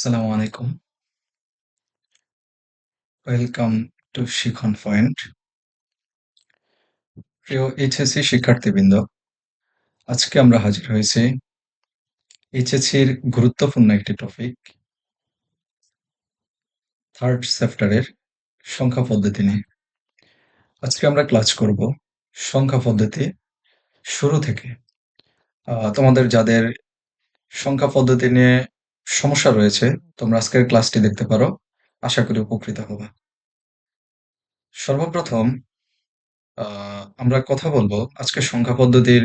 আসসালামু আলাইকুম। Welcome to Shikhon point. প্রিয় এইচএসসি শিক্ষার্থীবৃন্দ, আজকে আমরা হাজির হয়েছি এইচএসসির গুরুত্বপূর্ণ একটি টপিক থার্ড চ্যাপ্টারের সংখ্যা পদ্ধতি নিয়ে। আজকে আমরা ক্লাস করব সংখ্যা পদ্ধতি শুরু থেকে। তোমাদের যাদের সংখ্যা পদ্ধতি নিয়ে সমস্যা রয়েছে, তোমরা আজকের ক্লাসটি দেখতে পারো। আশা করি উপকৃত হবে। সর্বপ্রথম আমরা কথা বলব আজকে সংখ্যা পদ্ধতির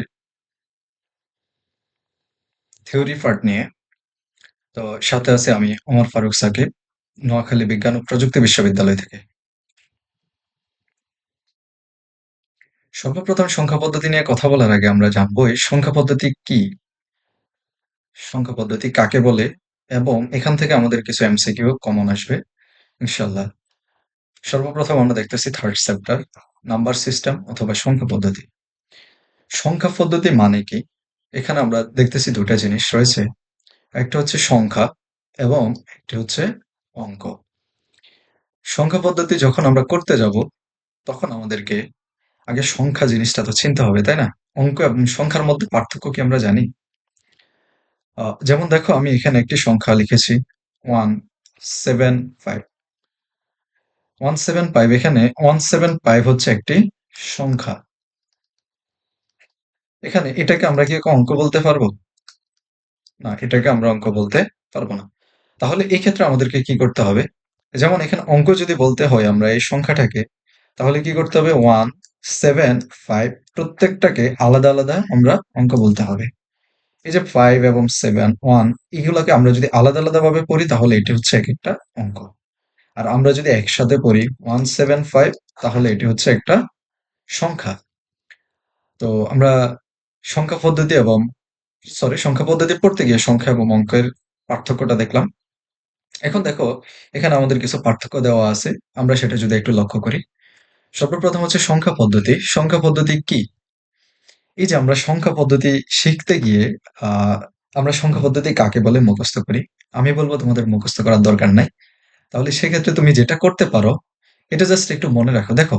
থিওরি পার্ট নিয়ে। তো সাথে আছে আমি ওমর ফারুক সাকিব, নোয়াখালী বিজ্ঞান ও প্রযুক্তি বিশ্ববিদ্যালয় থেকে। সর্বপ্রথম সংখ্যা পদ্ধতি নিয়ে কথা বলার আগে আমরা জানব এই সংখ্যা পদ্ধতি কি? সংখ্যা পদ্ধতি কাকে বলে? এবং এখান থেকে আমাদের কিছু এমসিকিউ কমন আসবে ইনশাল্লাহ সর্বপ্রথম আমরা দেখতেছি থার্ড চ্যাপ্টার নাম্বার সিস্টেম অথবা সংখ্যা পদ্ধতি। সংখ্যা পদ্ধতি মানে কি? এখানে আমরা দেখতেছি দুটা জিনিস রয়েছে। একটা হচ্ছে সংখ্যা এবং একটি হচ্ছে অঙ্ক। সংখ্যা পদ্ধতি যখন আমরা করতে যাব, তখন আমাদেরকে আগে সংখ্যা জিনিসটা তো চিনতে হবে, তাই না? অঙ্ক এবং সংখ্যার মধ্যে পার্থক্য কি আমরা জানি? যেমন দেখো, আমি এখানে একটি সংখ্যা লিখেছি one seven five one seven five এখানে ওয়ান সেভেন ফাইভ হচ্ছে একটি সংখ্যা। এখানে এটাকে আমরা কি অঙ্ক বলতে পারব? না, এটাকে আমরা অঙ্ক বলতে পারব না। তাহলে এই ক্ষেত্রে আমাদেরকে কি করতে হবে? যেমন এখানে অঙ্ক যদি বলতে হয় আমরা এই সংখ্যাটাকে, তাহলে কি করতে হবে? ওয়ান সেভেন ফাইভ প্রত্যেকটাকে আলাদা আলাদা আমরা অঙ্ক বলতে হবে। এই যে ফাইভ এবং সেভেন ওয়ান এগুলোকে আমরা যদি আলাদা আলাদা ভাবে পড়ি, তাহলে এটি হচ্ছে এক একটা অঙ্ক। আর আমরা যদি একসাথে পড়ি ওয়ান সেভেন ফাইভ তাহলে এটি হচ্ছে একটা সংখ্যা। তো আমরা সংখ্যা পদ্ধতি এবং সরি সংখ্যা পদ্ধতি পড়তে গিয়ে সংখ্যা এবং অঙ্কের পার্থক্যটা দেখলাম। এখন দেখো, এখানে আমাদের কিছু পার্থক্য দেওয়া আছে, আমরা সেটা যদি একটু লক্ষ্য করি। সর্বপ্রথম হচ্ছে সংখ্যা পদ্ধতি। সংখ্যা পদ্ধতি কি? এই যে আমরা সংখ্যা পদ্ধতি শিখতে গিয়ে আহ আমরা সংখ্যা পদ্ধতি কাকে বলে মুখস্থ করি? আমি বলব তোমাদের মুখস্থ করার দরকার নাই। তাহলে সেক্ষেত্রে তুমি যেটা করতে পারো, এটা জাস্ট একটু মনে রাখো। দেখো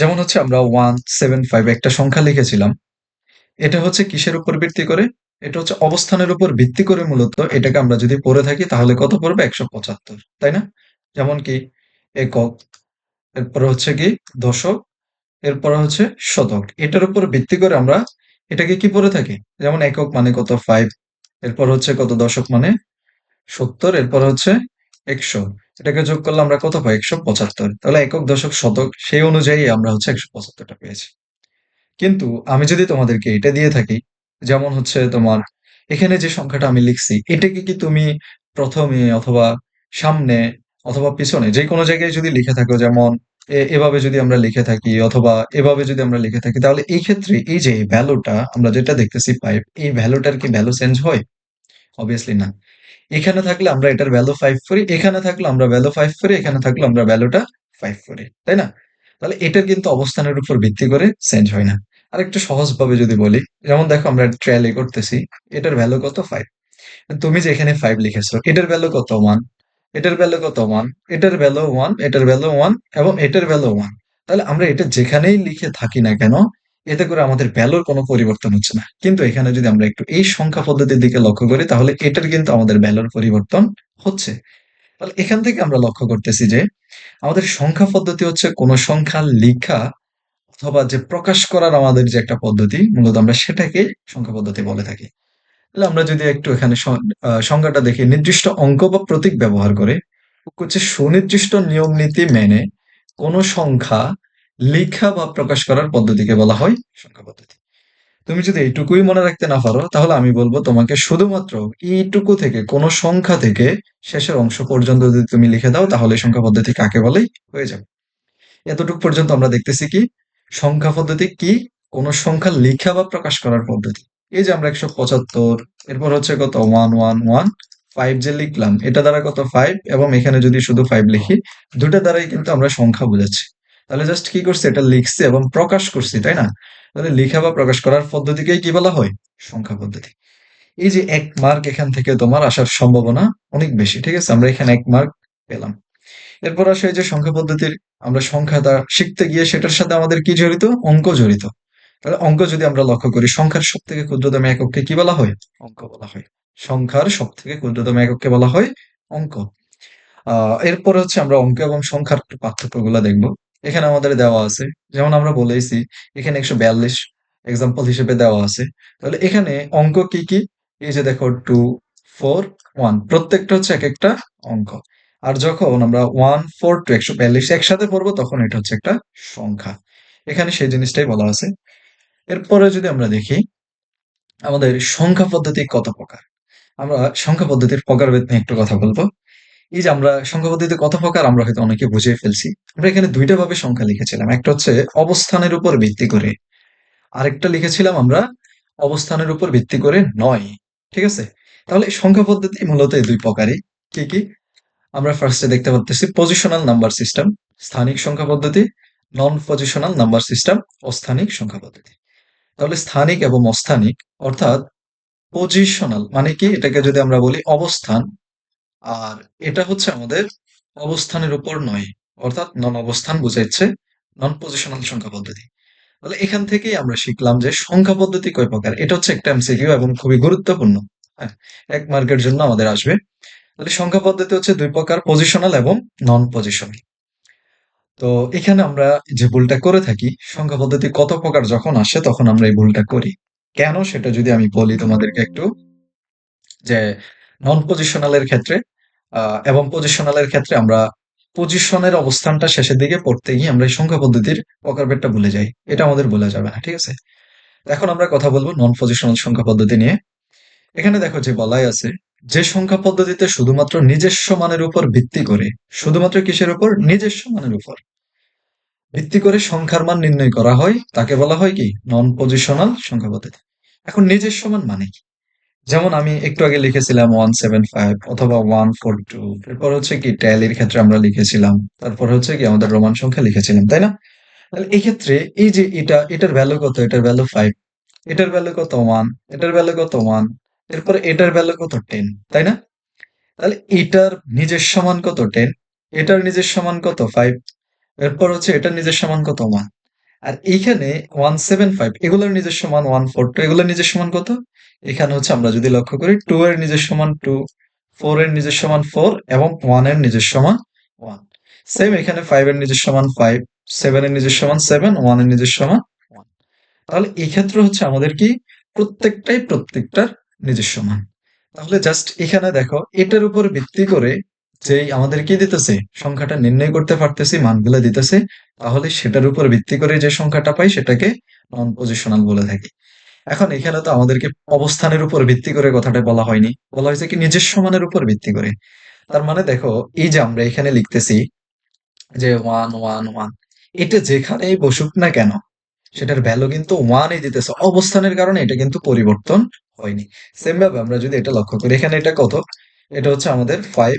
যেমন হচ্ছে আমরা ওয়ান সেভেন ফাইভ একটা সংখ্যা লিখেছিলাম। এটা হচ্ছে কিসের উপর ভিত্তি করে? এটা হচ্ছে অবস্থানের উপর ভিত্তি করে মূলত এটাকে আমরা যদি পড়ে থাকি, তাহলে কত পড়বে? একশো পঁচাত্তর, তাই না? যেমন কি, একক, এরপরে হচ্ছে কি, দশক এরপরে হচ্ছে শতক। এটার উপর ভিত্তি করে আমরা এটাকে কি পড়ে থাকি? যেমন একক মানে কত? ফাইভ এরপর হচ্ছে কত? দশক মানে সত্তর, এরপর হচ্ছে একশো। এটাকে যোগ করলে আমরা কত পাই? একশো পঁচাত্তর। তাহলে একক, দশক, শতক, সেই অনুযায়ী আমরা হচ্ছে একশো পঁচাত্তরটা পেয়েছি। কিন্তু আমি যদি তোমাদেরকে এটা দিয়ে থাকি, যেমন হচ্ছে তোমার এখানে যে সংখ্যাটা আমি লিখছি, এটাকে কি তুমি প্রথমে অথবা সামনে অথবা পিছনে যে কোনো জায়গায় যদি লিখে থাকো, যেমন এভাবে যদি আমরা লিখে থাকি অথবা এভাবে যদি আমরা লিখে থাকি, তাহলে এই ক্ষেত্রে এই যে ভ্যালুটা আমরা যেটা দেখতেছি ফাইভ এই ভ্যালুটার কি ভ্যালু চেঞ্জ হয়? অবভিয়াসলি না। এখানে থাকলে আমরা এটার ভ্যালু ফাইভ করি, এখানে থাকলে আমরা ভ্যালু ফাইভ করি, এখানে থাকলে আমরা ভ্যালুটা ফাইভ করি, তাই না? তাহলে এটার কিন্তু অবস্থানের উপর ভিত্তি করে চেঞ্জ হয় না। আর একটু সহজ ভাবে যদি বলি, যেমন দেখো আমরা ট্রায়ালে করতেছি, এটার ভ্যালু কত? ফাইভ তুমি যে এখানে ফাইভ লিখেছো, এটার ভ্যালু কত? ওয়ান এটার ভ্যালু কত? ওয়ান এটার ভ্যালু ওয়ান এটার ভ্যালু ওয়ান এবং এটার ভ্যালু ওয়ান তাহলে আমরা এটা যেখানেই লিখে থাকি না কেন, এতে করে আমাদের ভ্যালুর কোনো পরিবর্তন হচ্ছে না। কিন্তু এখানে যদি আমরা একটু এই সংখ্যা পদ্ধতির দিকে লক্ষ্য করি, তাহলে এটার কিন্তু আমাদের ভ্যালুর পরিবর্তন হচ্ছে। তাহলে এখান থেকে আমরা লক্ষ্য করতেছি যে, আমাদের সংখ্যা পদ্ধতি হচ্ছে কোনো সংখ্যা লিখা অথবা যে প্রকাশ করার আমাদের যে একটা পদ্ধতি, মূলত আমরা সেটাকে সংখ্যা পদ্ধতি বলে থাকি। তাহলে আমরা যদি একটু এখানে সংখ্যাটা দেখি, নির্দিষ্ট অঙ্ক বা প্রতীক ব্যবহার করে হচ্ছে সুনির্দিষ্ট নিয়ম নীতি মেনে কোন সংখ্যা লেখা বা প্রকাশ করার পদ্ধতিকে বলা হয় সংখ্যা পদ্ধতি। তুমি যদি এইটুকুই মনে রাখতে না পারো, তাহলে আমি বলব তোমাকে শুধুমাত্র এইটুকু থেকে কোন সংখ্যা থেকে শেষের অংশ পর্যন্ত যদি তুমি লিখে দাও, তাহলে সংখ্যা পদ্ধতি কাকে বলেই হয়ে যাবে। এতটুকু পর্যন্ত আমরা দেখতেছি কি? সংখ্যা পদ্ধতি কি? কোন সংখ্যা লেখা বা প্রকাশ করার পদ্ধতি। এই যে আমরা একশো পঁচাত্তর, এরপর হচ্ছে কত? ওয়ান ওয়ান ওয়ান ফাইভ যে লিখলাম, এটা দ্বারা কত? ফাইভ এবং এখানে যদি শুধু ফাইভ লিখি, দুটা দ্বারাই কিন্তু আমরা সংখ্যা বুঝাচ্ছি। তাহলে জাস্ট কি করছি? এটা লিখছি এবং প্রকাশ করছি, তাই না? তাহলে লেখা বা প্রকাশ করার পদ্ধতিকেই কি বলা হয়? সংখ্যা পদ্ধতি। এই যে এক মার্ক এখান থেকে তোমার আসার সম্ভাবনা অনেক বেশি, ঠিক আছে? আমরা এখানে এক মার্ক পেলাম। এরপর আসে যে সংখ্যা পদ্ধতির, আমরা সংখ্যাটা শিখতে গিয়ে সেটার সাথে আমাদের কি জড়িত? অঙ্ক জড়িত। তাহলে অঙ্ক যদি আমরা লক্ষ্য করি সংখ্যার সব থেকে ক্ষুদ্রতম একককে কি বলা হয়? অঙ্ক বলা হয়। সংখ্যার সব থেকে ক্ষুদ্রতম একককে বলা হয় অঙ্ক। আহ এরপরে হচ্ছে আমরা অঙ্ক এবং সংখ্যার পার্থক্য পার্থক্যগুলো দেখব। এখানে আমাদের দেওয়া আছে যেমন আমরা বলেছি এখানে একশো বিয়াল্লিশ এক্সাম্পল হিসেবে দেওয়া আছে। তাহলে এখানে অঙ্ক কি কি? এই যে দেখো টু ফোর ওয়ান প্রত্যেকটা হচ্ছে এক একটা অঙ্ক। আর যখন আমরা ওয়ান ফোর টু একশো বিয়াল্লিশ একসাথে পড়ব তখন এটা হচ্ছে একটা সংখ্যা। এখানে সেই জিনিসটাই বলা আছে। এরপরে যদি আমরা দেখি, আমাদের সংখ্যা পদ্ধতি কত প্রকার? আমরা সংখ্যা পদ্ধতির প্রকারভেদ নিয়ে একটু কথা বলব। এই যে আমরা সংখ্যা পদ্ধতি কত প্রকার, আমরা হয়তো অনেকে বুঝিয়ে ফেলছি। আমরা এখানে দুইটা ভাবে সংখ্যা লিখেছিলাম। একটা হচ্ছে অবস্থানের উপর ভিত্তি করে। আরেকটা লিখেছিলাম আমরা অবস্থানের উপর ভিত্তি করে নয়। ঠিক আছে? তাহলে সংখ্যা পদ্ধতি মূলত এই দুই প্রকারই। কি কি? আমরা ফার্স্টে দেখতে পাচ্ছি পজিশনাল নাম্বার সিস্টেম স্থানিক সংখ্যা পদ্ধতি নন পজিশনাল নাম্বার সিস্টেম অস্থানিক সংখ্যা পদ্ধতি। তাহলে স্থানিক এবং অস্থানিক, অর্থাৎ পজিশনাল মানে কি? এটাকে যদি আমরা বলি অবস্থান, আর এটা হচ্ছে আমাদের অবস্থানের উপর নয়, অর্থাৎ নন অবস্থান বুঝাইছে নন পজিশনাল সংখ্যা পদ্ধতি। তাহলে এখান থেকেই আমরা শিখলাম যে সংখ্যা পদ্ধতি কয় প্রকার? এটা হচ্ছে একটা এমসিকিউ এবং খুবই গুরুত্বপূর্ণ। হ্যাঁ এক মার্কের জন্য আমাদের আসবে। তাহলে সংখ্যা পদ্ধতি হচ্ছে দুই প্রকার পজিশনাল এবং নন পজিশনাল তো এখানে আমরা যে ভুলটা করে থাকি, সংখ্যা পদ্ধতি কত প্রকার যখন আসে তখন আমরা এই ভুলটা করি। কেন সেটা যদি আমি বলি তোমাদেরকে একটু, যে নন পজিশনালের ক্ষেত্রে এবং পজিশনালের ক্ষেত্রে আমরা পজিশনের অবস্থানটা শেষের দিকে পড়তে গিয়ে আমরা এই সংখ্যা পদ্ধতির প্রকারভেদটা ভুলে যাই। এটা আমাদের ভুলে যাবে না, ঠিক আছে? এখন আমরা কথা বলব নন পজিশনাল সংখ্যা পদ্ধতি নিয়ে। এখানে দেখো যে বলাই আছে, যে সংখ্যা পদ্ধতিতে শুধুমাত্র নিজস্ব মানের উপর ভিত্তি করে, শুধুমাত্র কিসের উপর? নিজস্ব মানের উপর। ভিত্তি করে সংখ্যার মান নির্ণয় করা হয়, তাকে বলা হয় কি? নন পজিশনাল সংখ্যা পদ্ধতি। এখন নিজের সমান মানে কি? যেমন আমি একটু আগে লিখেছিলাম ওয়ান সেভেন ফাইভ অথবা ওয়ান ফোর টু এরপর হচ্ছে কি ট্যালির ক্ষেত্রে আমরা লিখেছিলাম, তারপর হচ্ছে কি আমাদের রোমান সংখ্যা লিখেছিলাম, তাই না? তাহলে এই ক্ষেত্রে এই যে এটা, এটার ভ্যালু কত? এটার ভ্যালু ফাইভ এটার ভ্যালু কত ওয়ান এটার ভ্যালু কত ওয়ান এরপরে এটার ভ্যালু কত টেন তাই না? তাহলে এটার নিজের সমান কত টেন এটার নিজের সমান কত ফাইভ এরপর হচ্ছে এটার নিজস্ব মান কত? ওয়ান আর এইখানে ওয়ান সেভেন ফাইভ এগুলোর নিজস্ব মান ওয়ান ফোর টু এগুলোর নিজস্ব মান কত? এখানে হচ্ছে আমরা যদি লক্ষ্য করি টু এর নিজস্ব মান টু ফোর এর নিজস্ব মান ফোর এবং ওয়ানের নিজস্ব মান ওয়ান সেম এখানে ফাইভ এর নিজস্ব মান ফাইভ সেভেন এর নিজস্ব মান সেভেন ওয়ানের নিজস্ব মান ওয়ান তাহলে এই ক্ষেত্রে হচ্ছে আমাদের কি? প্রত্যেকটাই প্রত্যেকটার নিজস্ব মান তাহলে জাস্ট এখানে দেখো, এটার উপর ভিত্তি করে যেই আমাদের কি দিতেছে? সংখ্যাটা নির্ণয় করতে পারতেছি, মানগুলো দিতেছে, তাহলে সেটার উপর ভিত্তি করে যে সংখ্যাটা পাই সেটাকে নন পজিশনাল বলে থাকি। এখন এখানে তো আমাদেরকে অবস্থানের উপর ভিত্তি করে কথাটা বলা হয়নি। বলা হয়েছে কি নিজস্ব মানের উপর ভিত্তি করে। তার মানে দেখো, এই যে আমরা এখানে লিখতেছি যে ওয়ান ওয়ান ওয়ান এটা যেখানেই বসুক না কেন, সেটার ভ্যালু কিন্তু ওয়ানই দিতেছে। অবস্থানের কারণে এটা কিন্তু পরিবর্তন হয়নি। সেম ভাবে আমরা যদি এটা লক্ষ্য করি, এখানে এটা কত? এটা হচ্ছে আমাদের ফাইভ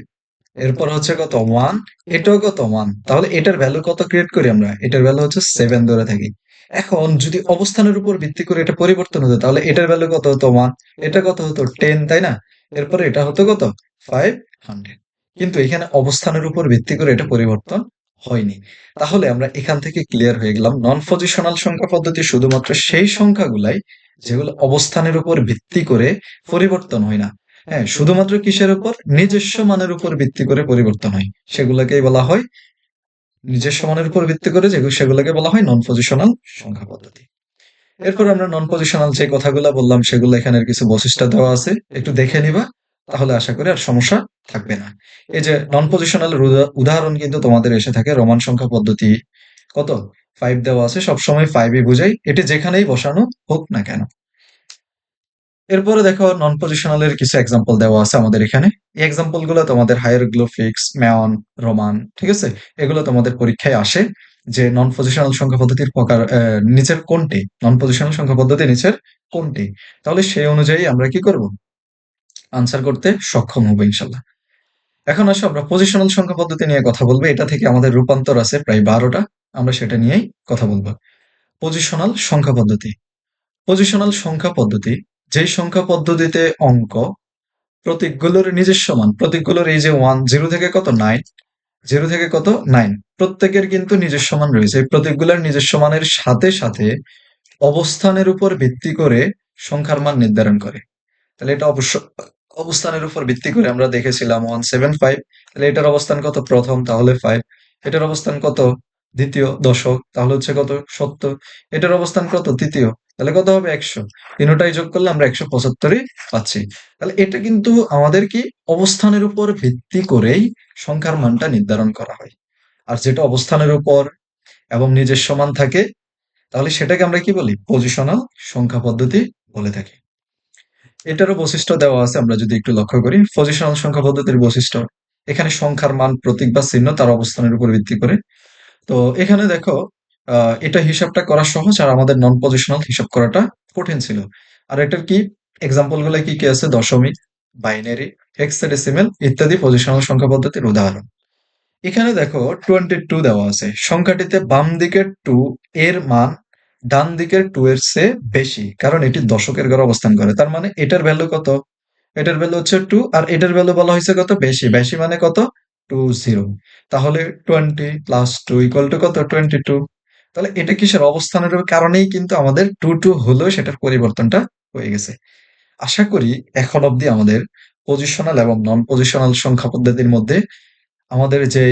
এরপর হচ্ছে কত? ওয়ান এটাও কত? ওয়ান তাহলে এটার ভ্যালু কত ক্রিয়েট করি আমরা? এটার ভ্যালু হচ্ছে সেভেন ধরে থাকি। এখন যদি অবস্থানের উপর ভিত্তি করে এটা পরিবর্তন হতো, তাহলে এটার ভ্যালু কত হতো? ওয়ান এটা কত হতো? টেন তাই না? এরপরে এটা হতো কত? ফাইভ হান্ড্রেড কিন্তু এখানে অবস্থানের উপর ভিত্তি করে এটা পরিবর্তন হয়নি। তাহলে আমরা এখান থেকে ক্লিয়ার হয়ে গেলাম। নন পজিশনাল সংখ্যা পদ্ধতি শুধুমাত্র সেই সংখ্যাগুলাই যেগুলো অবস্থানের উপর ভিত্তি করে পরিবর্তন হয় না। হ্যাঁ শুধুমাত্র কিসের উপর? নিজস্ব মানের উপর ভিত্তি করে পরিবর্তন হয়। সেগুলোকেই বলা হয় নিজস্ব মানের উপর ভিত্তি করে সেগুলোকে বলা হয় নন পজিশনাল সংখ্যা পদ্ধতি। এরপর আমরা নন পজিশনাল যে কথাগুলো বললাম, সেগুলো এখানের কিছু বৈশিষ্ট্য দেওয়া আছে। একটু দেখে নিবা, তাহলে আশা করি আর সমস্যা থাকবে না। এই যে নন পজিশনাল উদাহরণ কিন্তু তোমাদের এসে থাকে, রোমান সংখ্যা পদ্ধতি কত? ফাইভ দেওয়া আছে, সবসময় ফাইভই বুঝাই। এটি যেখানেই বসানো হোক না কেন। এরপরে দেখো নন পজিশনালের কিছু এক্সাম্পল দেওয়া আছে আমাদের এখানে। এই এক্সাম্পলগুলো তোমাদের হায়ারগ্লোফিক্স ম্যান রোমান ঠিক আছে? এগুলো তোমাদের পরীক্ষায় আসে যে নন পজিশনাল সংখ্যা পদ্ধতির প্রকার নিচের কোনটি? নন পজিশনাল সংখ্যা পদ্ধতি নিচের কোনটি? তাহলে সেই অনুযায়ী আমরা কি করব? আনসার করতে সক্ষম হব ইনশাল্লাহ। এখন আসো, আমরা পজিশনাল সংখ্যা পদ্ধতি নিয়ে কথা বলব। এটা থেকে আমাদের রূপান্তর আছে প্রায় বারোটা। আমরা সেটা নিয়েই কথা বলব। পজিশনাল সংখ্যা পদ্ধতি। পজিশনাল সংখ্যা পদ্ধতি যেই সংখ্যা পদ্ধতিতে অঙ্ক, প্রতীকগুলোর নিজস্ব মান, প্রতীকগুলোর এই যে ওয়ান জিরো থেকে কত? নাইন জিরো থেকে কত? নাইন প্রত্যেকের কিন্তু নিজস্ব মান রয়েছে। এই প্রতীকগুলোর নিজস্ব মানের সাথে সাথে অবস্থানের উপর ভিত্তি করে সংখ্যার মান নির্ধারণ করে। তাহলে এটা অবশ্য, অবস্থানের উপর ভিত্তি করে আমরা দেখেছিলাম ওয়ান সেভেন ফাইভ তাহলে এটার অবস্থান কত? প্রথম, তাহলে ফাইভ এটার অবস্থান কত? দ্বিতীয়, দশক। তাহলে হচ্ছে কত? সত্য এটার অবস্থান কত? তৃতীয়। তাহলে কত হবে? একশো। তিনটাই যোগ করলে আমরা একশো পঁচাত্তরই পাচ্ছি। তাহলে এটা কিন্তু আমাদের কি অবস্থানের উপর ভিত্তি করেই সংখ্যার মানটা নির্ধারণ করা হয়। আর যেটা অবস্থানের উপর এবং নিজস্ব মান থাকে, তাহলে সেটাকে আমরা কি বলি? পজিশনাল সংখ্যা পদ্ধতি বলে থাকি। এটারও বৈশিষ্ট্য দেওয়া আছে, আমরা যদি একটু লক্ষ্য করি। পজিশনাল সংখ্যা পদ্ধতির বৈশিষ্ট্য, এখানে সংখ্যার মান, প্রতীক বা চিহ্ন তার অবস্থানের উপর ভিত্তি করে। তো এখানে দেখো এটা হিসাবটা করা সহজ আর আমাদের নন পজিশনাল হিসাব করাটা কঠিন ছিল। আর এটার কি এক্সাম্পলগুলো কি কি আছে? দশমিক বাইনারি হেক্সাডেসিমেল ইত্যাদি পজিশনাল সংখ্যা পদ্ধতির উদাহরণ। এখানে দেখো টোয়েন্টি টু দেওয়া আছে। সংখ্যাটিতে বাম দিকের টু এর মান, ডান দিকের টু এর চেয়ে বেশি, কারণ এটি দশকের ঘরে অবস্থান করে। তার মানে এটার ভ্যালু কত? এটার ভ্যালু হচ্ছে টু আর এটার ভ্যালু বলা হয়েছে কত? বেশি। বেশি মানে কত? টু জিরো তাহলে twenty plus two equal to কত? টোয়েন্টি টু তাহলে এটা কিসের অবস্থানের কারণেই কিন্তু আমাদের টু টু হলেও সেটার পরিবর্তনটা হয়ে গেছে। আশা করি এখন অবধি আমাদের পজিশনাল এবং নন পজিশনাল সংখ্যা পদ্ধতির মধ্যে আমাদের যে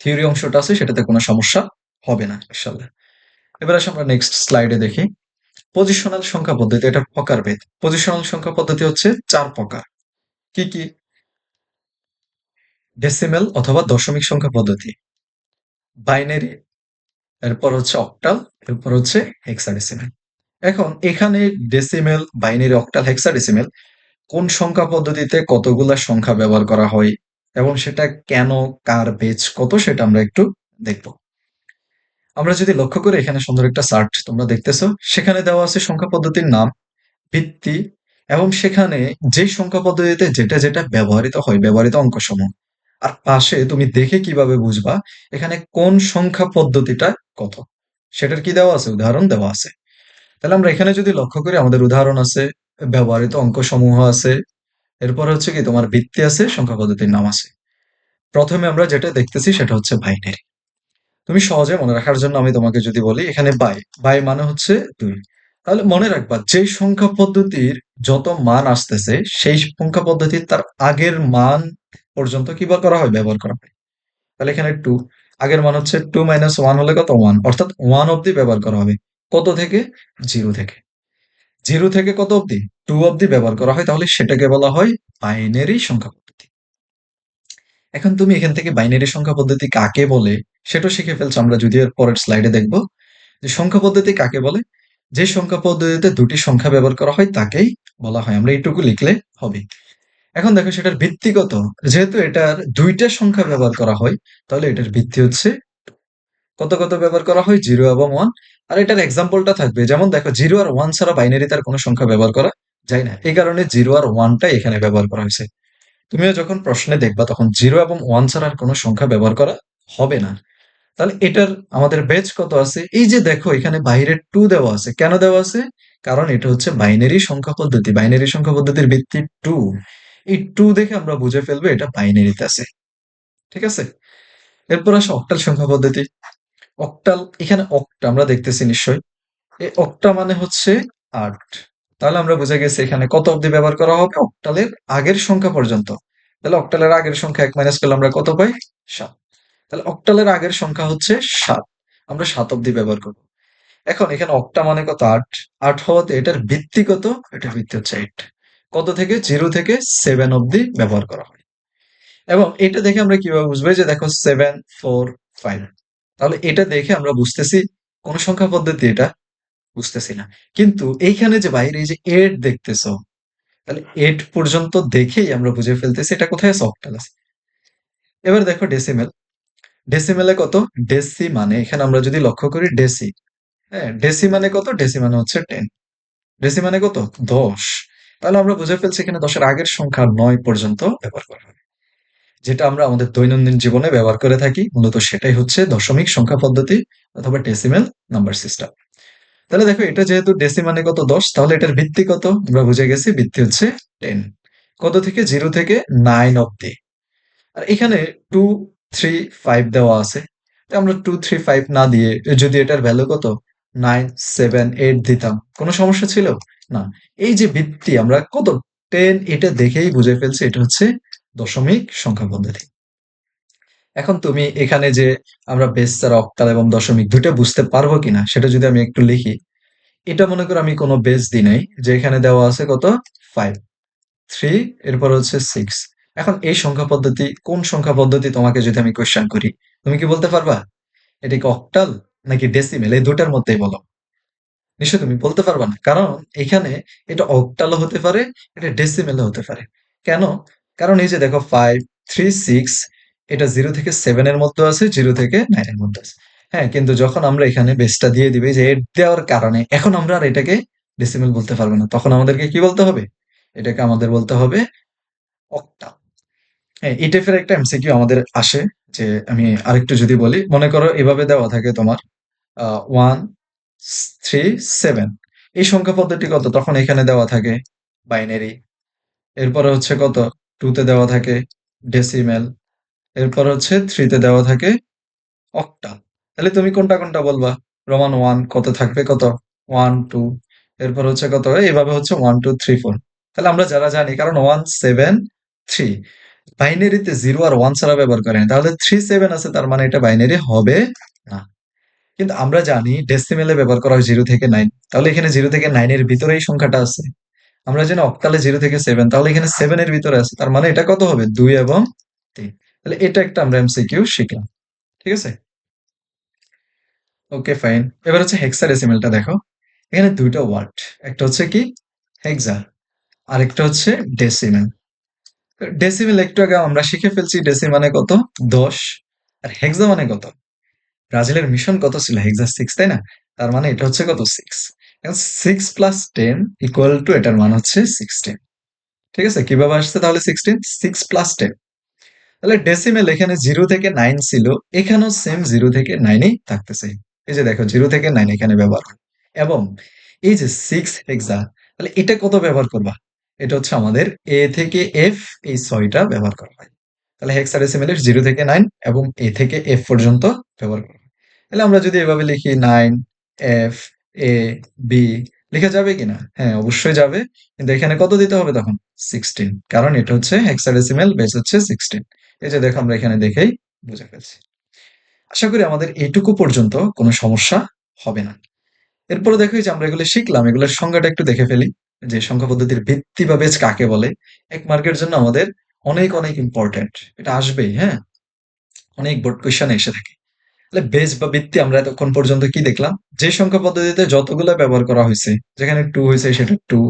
থিওরি অংশটা আছে সেটাতে কোনো সমস্যা হবে না ইনশাল্লাহ এবার আসে আমরা নেক্সট স্লাইডে দেখি। পজিশনাল সংখ্যা পদ্ধতি, এটা প্রকারভেদ পজিশনাল সংখ্যা পদ্ধতি হচ্ছে চার প্রকার। কি কি? ডেসিমেল অথবা দশমিক সংখ্যা পদ্ধতি। বাইনারি এরপর হচ্ছে অক্টাল এরপর হচ্ছে হেক্সাডেসিমেল এখন এখানে ডেসিমেল বাইনারি অক্টাল হেক্সাডেসিমেল কোন সংখ্যা পদ্ধতিতে কতগুলা সংখ্যা ব্যবহার করা হয় এবং সেটা কেন, কার বেচ কত সেটা আমরা একটু দেখব। আমরা যদি লক্ষ্য করি, এখানে সুন্দর একটা চার্ট তোমরা দেখতেছো। সেখানে দেওয়া আছে সংখ্যা পদ্ধতির নাম, ভিত্তি, এবং সেখানে যে সংখ্যা পদ্ধতিতে যেটা যেটা ব্যবহৃত হয়, ব্যবহৃত অঙ্কসমূহ। আর পাশে তুমি দেখে কীভাবে বুঝবা, এখানে কোন সংখ্যা পদ্ধতিটা কত? সেটার কি দেওয়া আছে? উদাহরণ দেওয়া আছে। তাহলে আমরা এখানে যদি লক্ষ্য করি, আমাদের উদাহরণ আছে, ব্যবহৃত অঙ্ক সমূহ আছে, এরপর হচ্ছে কি তোমার ভিত্তি আছে, সংখ্যা পদ্ধতির নাম আছে। প্রথমে আমরা যেটা দেখতেছি সেটা হচ্ছে বাইনারি। তুমি সহজে মনে রাখার জন্য আমি তোমাকে যদি বলি, এখানে বাই বাই মানে হচ্ছে দুই। তাহলে মনে রাখবা যে সংখ্যা পদ্ধতির যত মান আসতেছে, সেই সংখ্যা পদ্ধতির তার আগের মান পর্যন্ত কি করা হয়? ব্যবহার করা হয়। তাহলে এখানে টু আগের মান হচ্ছে টু মাইনাস ওয়ান হলে কত? ওয়ান অর্থাৎ ওয়ান অব্দি ব্যবহার করা হবে। কত থেকে? জিরো থেকে। জিরো থেকে কত অব্দি টু অব্দি ব্যবহার করা হয়, তাহলে সেটাকে বলা হয় বাইনারি সংখ্যা পদ্ধতি। এখন তুমি এখান থেকে বাইনারি সংখ্যা পদ্ধতি কাকে বলে, সেটা শিখে ফেলছো। আমরা যদি এর পরের স্লাইডে দেখব, যে সংখ্যা পদ্ধতি কাকে বলে? যে সংখ্যা পদ্ধতিতে দুটি সংখ্যা ব্যবহার করা হয়, তাকেই বলা হয়। আমরা এইটুকু লিখলে হবে। এখন দেখো সেটার ভিত্তিগত যেহেতু এটার দুইটা সংখ্যা ব্যবহার করা হয়, তাহলে এটার ভিত্তি হচ্ছে কত কত ব্যবহার করা হয়? জিরো এবং ওয়ান আর এটার এক্সাম্পলটা থাকবে, যেমন দেখো জিরো আর ওয়ান ছাড়া বাইনারি তার কোনো সংখ্যা ব্যবহার করা যায় না। এই কারণে জিরো আর ওয়ানটা এখানে ব্যবহার করা হয়েছে। তুমিও যখন প্রশ্নে দেখবা তখন জিরো এবং ওয়ান ছাড়া আর কোনো সংখ্যা ব্যবহার করা হবে না। তাহলে এটার আমাদের বেচ কত আছে? এই যে দেখো এখানে বাইরে টু দেওয়া আছে। কেন দেওয়া আছে? কারণ এটা হচ্ছে বাইনারি সংখ্যা পদ্ধতি। বাইনারি সংখ্যা পদ্ধতির ভিত্তি টু এই টু দেখে আমরা বুঝে ফেলব এটা বাইনারিতে আছে। ঠিক আছে? এরপর আসে অক্টাল সংখ্যা পদ্ধতি। অক্টাল এখানে অক্টা আমরা দেখতেছি নিশ্চয় এই অক্টা মানে হচ্ছে আট। তাহলে আমরা বুঝে গেছি এখানে কত অব্দি ব্যবহার করা হবে? অক্টালের আগের সংখ্যা পর্যন্ত। তাহলে অক্টালের আগের সংখ্যা এক মাইনাস করলে আমরা কত পাই? সাত। তাহলে অক্টালের আগের সংখ্যা হচ্ছে সাত। আমরা সাত অব্দি ব্যবহার করব। এখন এখানে অক্টা মানে কত? আট। আট হওয়াতে এটার ভিত্তি কত? এটার ভিত্তি হচ্ছে এইট কত থেকে? জিরো থেকে সেভেন অব্দি ব্যবহার করা হয়। এবং এটা দেখে আমরা কীভাবে বুঝব? যে দেখো সেভেন ফোর ফাইভ তাহলে এটা দেখে আমরা বুঝতেছি, কোন সংখ্যা পদ্ধতি এটা বুঝতেছি না। কিন্তু এইখানে যে বাইরে যে এইট দেখতেছো, তাহলে এইট পর্যন্ত দেখেই আমরা বুঝে ফেলতেছি এটা কোথায় আছে? অক্টাল আছে। এবার দেখো ডেসিমেল ডেসিমেলে কত? ডেসি মানে এখানে আমরা যদি লক্ষ্য করি ডেসি হ্যাঁ ডেসি মানে কত? ডেসি মানে হচ্ছে টেন ডেসি মানে কত? দশ। তাহলে আমরা বুঝে ফেলছি এখানে দশের আগের সংখ্যা নয় পর্যন্ত ব্যবহার করা হবে যেটা আমরা আমাদের দৈনন্দিন জীবনে ব্যবহার করে থাকি, মূলত সেটাই হচ্ছে দশমিক সংখ্যা পদ্ধতি অথবা ডেসিমেল নাম্বার সিস্টেম তাহলে দেখো, এটা যেহেতু ডেসি মানে কত দশ, তাহলে এটার ভিত্তি কত? আমরা বুঝে গেছি ভিত্তি হচ্ছে টেন কত থেকে? জিরো থেকে নাইন অব্দি আর এখানে টু থ্রি ফাইভ দেওয়া আছে। আমরা টু থ্রি ফাইভ না দিয়ে যদি এটার ভ্যালু কত? নাইন সেভেন এইট দিতাম। কোনো সমস্যা ছিল? না, এই যে ভিত্তি আমরা কত? টেন এটা দেখেই বুঝে ফেলছি, এটা হচ্ছে দশমিক সংখ্যা পদ্ধতি। এখন তুমি এখানে যে আমরা বেস ছাড়া অক্টাল এবং দশমিক দুটো বুঝতে পারব কিনা, সেটা যদি আমি একটু লিখি, এটা মনে করো আমি কোনো বেস দিই নাই, যে এখানে দেওয়া আছে কত? ফাইভ থ্রি এরপর হচ্ছে সিক্স এখন এই সংখ্যা পদ্ধতি, কোন সংখ্যা পদ্ধতি তোমাকে যদি আমি কোয়েশ্চেন করি, তুমি কি বলতে পারবা? এটা কি অক্টাল নাকি ডেসিমেল এই দুটার মধ্যেই বলো। নিশ্চয় তুমি বলতে পারবা না। কারণ এখানে এটা অক্টালও হতে পারে, এটা ডেসিমেলও হতে পারে। কেন? কারণ এই যে দেখো ফাইভ থ্রি সিক্স এটা জিরো থেকে সেভেন এর মধ্যে আছে জিরো থেকে নাইন এর মধ্যে আছে। হ্যাঁ কিন্তু যখন আমরা এখানে বেসটা দিয়ে দিবে যে এর দেওয়ার কারণে, এখন আমরা আর এটাকে ডেসিমেল বলতে পারব না। তখন আমাদেরকে কি বলতে হবে? এটাকে আমাদের বলতে হবে অক্টাল হ্যাঁ এই একটা এমসিকিউ আমাদের আসে, যে আমি আরেকটু যদি বলি, মনে করো এভাবে দেওয়া থাকে তোমার ওয়ান থ্রি সেভেন এই সংখ্যা পদ্ধতি কত? তখন এখানে দেওয়া থাকে বাইনারি এরপরে হচ্ছে কত? টুতে দেওয়া থাকে ডেসিমেল এরপর হচ্ছে থ্রিতে দেওয়া থাকে অক্টাল তাহলে তুমি কোনটা কোনটা বলবা? রোমান ওয়ান কত থাকবে? কত? ওয়ান টু এরপর হচ্ছে কত? এইভাবে হচ্ছে ওয়ান টু থ্রি ফোর তাহলে আমরা যারা জানি, কারণ ওয়ান সেভেন থ্রি বাইনারিতে জিরো আর ওয়ান ছাড়া ব্যবহার করেন তাহলে থ্রি সেভেন আছে, তার মানে এটা বাইনারি হবে না। কিন্তু আমরা জানি ডেসিমেলে ব্যবহার করা হয় জিরো থেকে নাইন তাহলে এখানে জিরো থেকে নাইনের ভিতরে এই সংখ্যাটা আছে। আমরা জানি অক্টালে জিরো থেকে সেভেন তাহলে এখানে সেভেন এর ভিতরে আছে। তার মানে এটা কত হবে? দুই এবং তিন। তাহলে এটা একটা আমরা এমসিকিউ শিখলাম। ঠিক আছে? ওকে ফাইন এবার হচ্ছে হেক্সা ডেসিমেলটা দেখো। এখানে দুইটা ওয়ার্ড একটা হচ্ছে কি? হেক্সা আরেকটা হচ্ছে ডেসিমেল ডেসিমেল একটু আগে আমরা শিখে ফেলছি ডেসি মানে কত? দশ। আর হেক্সা মানে কত? ব্রাজিলের মিশন কত ছিল? হেক্সা সিক্স তাই না? তার মানে এটা হচ্ছে কত? সিক্স এখন six plus ten equal to এটার মান হচ্ছে সিক্সটিন ঠিক আছে? কীভাবে আসছে তাহলে সিক্সটিন সিক্স প্লাস টেন তাহলে ডেসিমেল এখানে জিরো থেকে নাইন ছিল, এখানেও সেম জিরো থেকে নাইনই থাকতেছে। এই যে দেখো জিরো থেকে নাইন এখানে ব্যবহার হয়। এবং এই যে সিক্স হেক্সা তাহলে এটা কত ব্যবহার করবা? এটা হচ্ছে আমাদের এ থেকে এফ এই ছয়টা ব্যবহার করা হয়। তাহলে হেক্সাডেসিমেলের জিরো থেকে নাইন এবং এ থেকে এফ পর্যন্ত ব্যবহার করা। তাহলে আমরা যদি এভাবে লিখি নাইন এফ এ বি লেখা যাবে কিনা? হ্যাঁ অবশ্যই যাবে। কিন্তু এখানে কত দিতে হবে তখন? সিক্সটিন কারণ এটা হচ্ছে হেক্সাডেসিমেল বেস হচ্ছে সিক্সটিন এই যে দেখো, আমরা এখানে দেখেই বুঝে ফেলছি। আশা করি আমাদের এইটুকু পর্যন্ত কোনো সমস্যা হবে না। এরপরে দেখো যে আমরা এগুলো শিখলাম, এগুলোর সংজ্ঞাটা একটু দেখে ফেলি। যে সংখ্যা পদ্ধতির ভিত্তি বা বেজ কাকে বলে? এক মার্কের জন্য আমাদের অনেক অনেক ইম্পর্টেন্ট এটা আসবেই হ্যাঁ? অনেক বোর্ড কোয়েশ্চেন এসে থাকে। তাহলে বেজ বা ভিত্তি আমরা এতক্ষণ পর্যন্ত কি দেখলাম? যে সংখ্যা পদ্ধতিতে যতগুলো ব্যবহার করা হয়েছে, যেখানে টু হয়েছে সেটা টু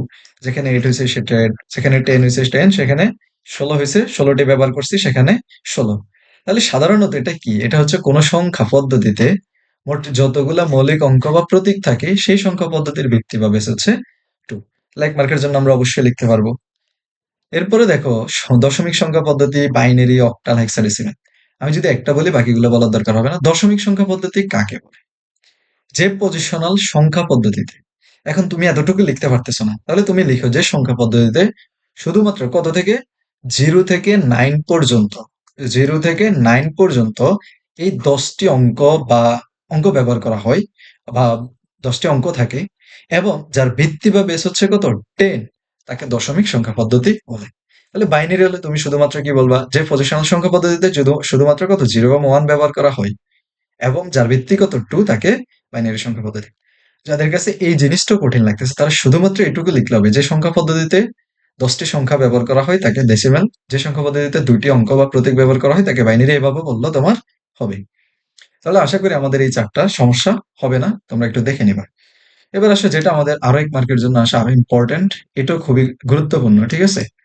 যেখানে এইট হয়েছে সেটা এইট যেখানে টেন হয়েছে টেন সেখানে ষোলো হয়েছে, ষোলোটি ব্যবহার করছি সেখানে ষোলো। তাহলে সাধারণত এটা কি? এটা হচ্ছে কোন সংখ্যা পদ্ধতিতে মোট যতগুলা মৌলিক অঙ্ক বা প্রতীক থাকে, সেই সংখ্যা পদ্ধতির ভিত্তি বা বেস হচ্ছে টু লাইক মার্কের জন্য আমরা অবশ্যই লিখতে পারব। এরপরে দেখো, দশমিক সংখ্যা পদ্ধতি বাইনারি অক্টাল হেক্সাডেসিমেল আমি যদি একটা বলি, বাকিগুলো বলার দরকার হবে না। দশমিক সংখ্যা পদ্ধতি কাকে বলে? যে পজিশনাল সংখ্যা পদ্ধতিতে। এখন তুমি এতটুকু লিখতে পারতেছো না। তাহলে তুমি লিখো যে সংখ্যা পদ্ধতিতে শুধুমাত্র কত থেকে? জিরো থেকে নাইন পর্যন্ত। জিরো থেকে নাইন পর্যন্ত এই দশটি অঙ্ক বা অঙ্ক ব্যবহার করা হয়, বা দশটি অঙ্ক থাকে, এবং যার ভিত্তি বা বেস হচ্ছে কত? টেন তাকে দশমিক সংখ্যা পদ্ধতি বলে। তাহলে বাইনারি হলে তুমি শুধুমাত্র কি বলবা? যে পজিশনাল সংখ্যা পদ্ধতিতে শুধু- শুধুমাত্র কত জিরো বা ওয়ান ব্যবহার করা হয়, এবং যার ভিত্তি কত টু তাকে বাইনারি সংখ্যা পদ্ধতি। যাদের কাছে এই জিনিসটা কঠিন লাগতেছে, তারা শুধুমাত্র এটুকু লিখলে হবে যে সংখ্যা পদ্ধতিতে দশটি সংখ্যা ব্যবহার করা হয়, তাকে ডেসিমেল যে সংখ্যা পদ্ধতিতে দুইটি অঙ্ক বা প্রতীক ব্যবহার করা হয়, তাকে বাইনারি এভাবে বলল তোমার হবে। তাহলে আশা করি আমাদের এই চারটা সমস্যা হবে না, তোমরা একটু দেখে নিবা। এবার আসে যেটা আমাদের আরও এক মার্কের জন্য আসা আরও ইম্পর্টেন্ট এটাও খুবই গুরুত্বপূর্ণ, ঠিক আছে?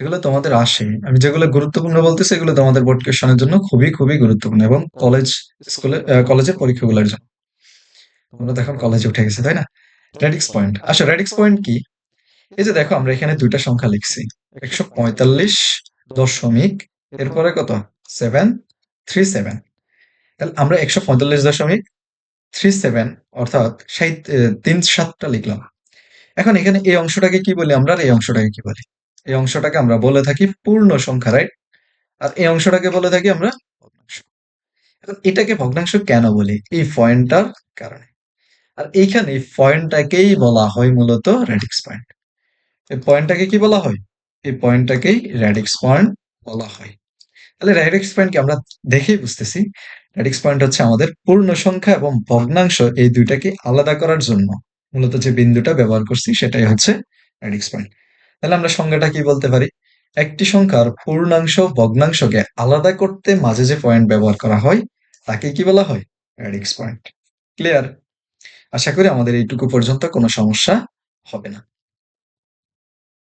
এগুলো তোমাদের আসে। আমি যেগুলো গুরুত্বপূর্ণ বলতেছি এগুলো তোমাদের বোর্ড কোয়েশনের জন্য খুবই খুবই গুরুত্বপূর্ণ এবং কলেজ স্কুলে কলেজের পরীক্ষাগুলোর জন্য। তোমরা এখন কলেজে উঠে গেছে তাই না? রেডিক্স পয়েন্ট আচ্ছা রেডিক্স পয়েন্ট কি? এই যে দেখো আমরা এখানে দুইটা সংখ্যা লিখছি। একশো পঁয়তাল্লিশ দশমিক এরপরে কত? Seven three seven. তাহলে আমরা একশো পঁয়তাল্লিশ দশমিক থ্রি সেভেন অর্থাৎ সাইত তিন সাতটা লিখলাম। এখন এখানে এই অংশটাকে কি বলি আমরা? আর এই অংশটাকে কি বলি? এই অংশটাকে আমরা বলে থাকি পূর্ণ সংখ্যা রাইট আর এই অংশটাকে বলে থাকি আমরা ভগ্নাংশ। এখন এটাকে ভগ্নাংশ কেন বলি? এই পয়েন্টটার কারণে। আর এইখানে এই পয়েন্টটাকেই বলা হয় মূলত র্যাডিক্স পয়েন্ট। এই পয়েন্টটাকে কি বলা হয়? এই পয়েন্টটাকেই র্যাডিক্স পয়েন্ট বলা হয়। তাহলে র্যাডিক্স পয়েন্টকে আমরা দেখেই বুঝতেছি। র্যাডিক্স পয়েন্ট হচ্ছে আমাদের পূর্ণ সংখ্যা এবং ভগ্নাংশ এই দুইটাকে আলাদা করার জন্য মূলত যে বিন্দুটা ব্যবহার করছি সেটাই হচ্ছে র্যাডিক্স পয়েন্ট। তাহলে আমরা সংজ্ঞাটা কি বলতে পারি? একটি সংখ্যার পূর্ণাংশ, ভগ্নাংশকে আলাদা করতে মাঝে যে পয়েন্ট ব্যবহার করা হয়, তাকে কি বলা হয়? রেডিক্স পয়েন্ট ক্লিয়ার আশা করি আমাদের এইটুকু পর্যন্ত কোনো সমস্যা হবে না।